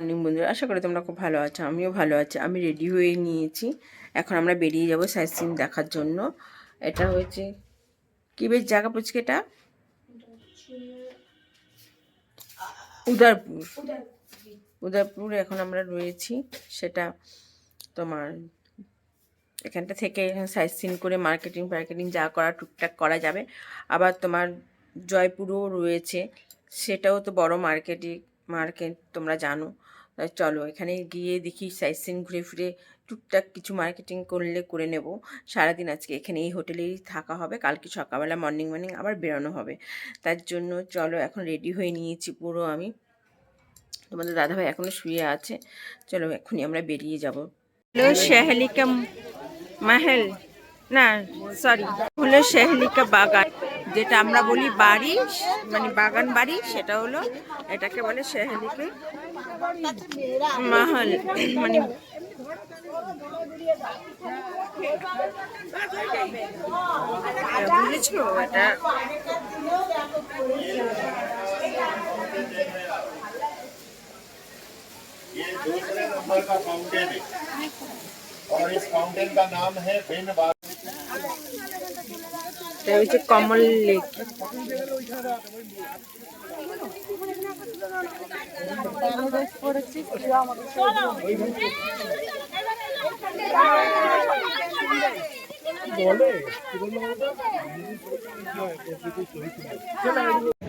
Morning বন্ধুরা। আশা করি তোমরা খুব ভালো আছো, আমিও ভালো আছি। আমি রেডি হয়ে নিয়েছি। এখন আমরা বেরিয়ে যাব সাইট সিন দেখার জন্য। এটা হয়েছে কি বেশ জায়গা পুচকে এটা? উদয়পুর। উদয়পুর এখন আমরা রয়েছি। সেটা তোমার এখানটা থেকে এখানে সাইট সিন করে মার্কেটিং ফার্কেটিং যা করা, টুকটাক করা যাবে। আবার তোমার জয়পুরও রয়েছে। সেটাও তো বড় মার্কেটই মার্কেট, তোমরা জানো। চলো, এখানে গিয়ে দেখি সাইট সিন ঘুরে ফিরে টুকটাক কিছু মার্কেটিং করলে করে নেব। সারাদিন আজকে এখানে এই হোটেলেই থাকা হবে, কালকে সকালবেলা মর্নিং মর্নিং আবার বেরোনো হবে। তার জন্য চলো, এখন রেডি হয়ে নিয়েছি পুরো আমি। তোমাদের দাদাভাই এখনও শুয়ে আছে। চলো এখনই আমরা বেরিয়ে যাব। হ্যালো, শেহলিকা মাহেল, না সরি হলো শেহলিকা বাগান। যেটা আমরা বলি বাড়ি মানে বাগান বাড়ি সেটা হলো এটাকে বলে শেহলিকা মাহল মানে বুঝেছো এটা ये दूसरे नंबर का फाउंटेन है और इस फाउंटेन का नाम है बिन बार এটা হচ্ছে কমল লেক। हाँ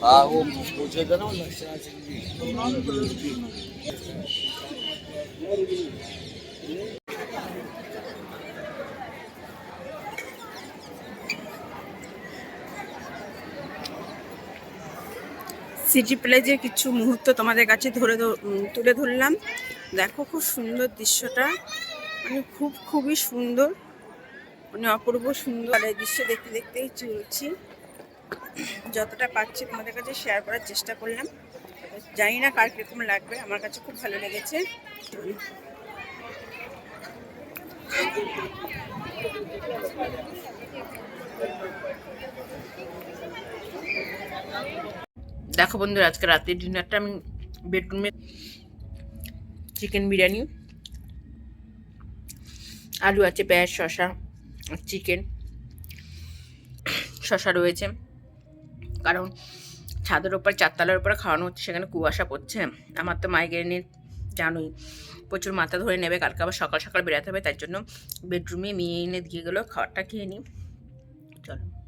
थे ना वो लक्षणा सिंह जी সিটি প্লেজের কিছু মুহূর্ত তোমাদের কাছে ধরে ধ- উম, তুলে ধরলাম দেখো খুব সুন্দর দৃশ্যটা মানে খুব খুবই সুন্দর মানে অপূর্ব সুন্দর আর এই দৃশ্য দেখতে দেখতেই চলছি যতটা পাচ্ছি তোমাদের কাছে শেয়ার করার চেষ্টা করলাম। জানি না কার কীরকম লাগবে, আমার কাছে খুব ভালো লেগেছে। দেখো বন্ধুরা, আজকে রাতের ডিনারটা আমি বেডরুমে চিকেন বিরিয়ানি, আলু আছে, পেঁয়াজ শশা চিকেন শশা রয়েছে। কারণ ছাদের ওপর, চারতলার উপরে খাওয়ানো হচ্ছে, সেখানে কুয়াশা পড়ছে। আমার তো মাইগ্রেনের জানোই, প্রচুর মাথা ধরে নেবে, কালকে আবার সকাল সকাল বেরাতে হবে তার জন্য বেডরুমে মেয়ে এনে দিয়ে গেলো, খাবারটা খেয়ে নিই। চলো।